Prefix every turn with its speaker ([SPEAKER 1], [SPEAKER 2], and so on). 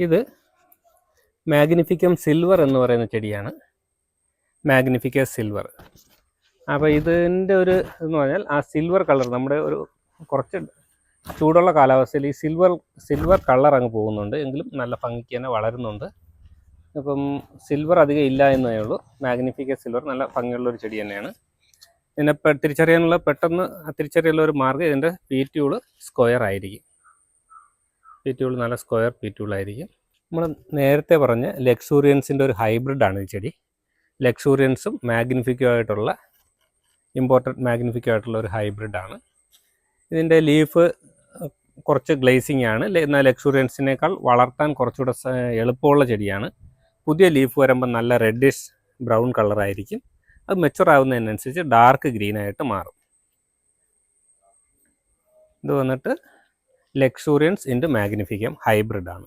[SPEAKER 1] ഇത് മാഗ്നിഫിക്കം സിൽവർ എന്ന് പറയുന്ന ചെടിയാണ്. മാഗ്നിഫിക്ക സിൽവർ അപ്പോൾ ഇതിന്റെ ഒരു എന്ന് പറഞ്ഞാൽ ആ സിൽവർ കളർ നമ്മുടെ ഒരു കുറച്ച് ചൂടുള്ള കാലാവസ്ഥയിൽ ഈ സിൽവർ സിൽവർ കളർ അങ്ങ് പോകുന്നുണ്ട്. എങ്കിലും നല്ല ഭംഗിക്ക് തന്നെ വളരുന്നുണ്ട്. അപ്പം സിൽവർ അധികം ഇല്ല എന്നേ ഉള്ളൂ. മാഗ്നിഫിക്ക സിൽവർ നല്ല ഭംഗിയുള്ളൊരു ചെടി തന്നെയാണ്. ഇതിനെ തിരിച്ചറിയാനുള്ള പെട്ടെന്ന് തിരിച്ചറിയാനുള്ള ഒരു മാർഗം ഇതിന്റെ പീറ്റ്യൂൾ സ്ക്വയർ ആയിരിക്കും. പീറ്റ്യൂൾ നല്ല സ്ക്വയർ പി ആയിരിക്കും. നമ്മൾ നേരത്തെ പറഞ്ഞ ലക്സൂറിയൻസിന്റെ ഒരു ഹൈബ്രിഡാണ് ഈ ചെടി. ലക്സൂറിയൻസും മാഗ്നിഫിക്കോ ആയിട്ടുള്ള ഇമ്പോർട്ടന്റ് മാഗ്നിഫിക്കോ ആയിട്ടുള്ള ഒരു ഹൈബ്രിഡാണ് ഇതിന്റെ ലീഫ് കുറച്ച് ഗ്ലേസിംഗ് ആണ്. എന്നാൽ ലക്സൂറിയൻസിനേക്കാൾ വളർത്താൻ കുറച്ചുകൂടെ എളുപ്പമുള്ള ചെടിയാണ്. പുതിയ ലീഫ് വരുമ്പോൾ നല്ല റെഡിഷ് ബ്രൗൺ കളറായിരിക്കും അത് മെച്ചുർ ആവുന്നതിനനുസരിച്ച് ഡാർക്ക് ഗ്രീനായിട്ട് മാറും. ഇത് വന്നിട്ട് ലക്സൂറിയൻസ് ഇന്റു മാഗ്നിഫിക്കം ഹൈബ്രിഡാണ്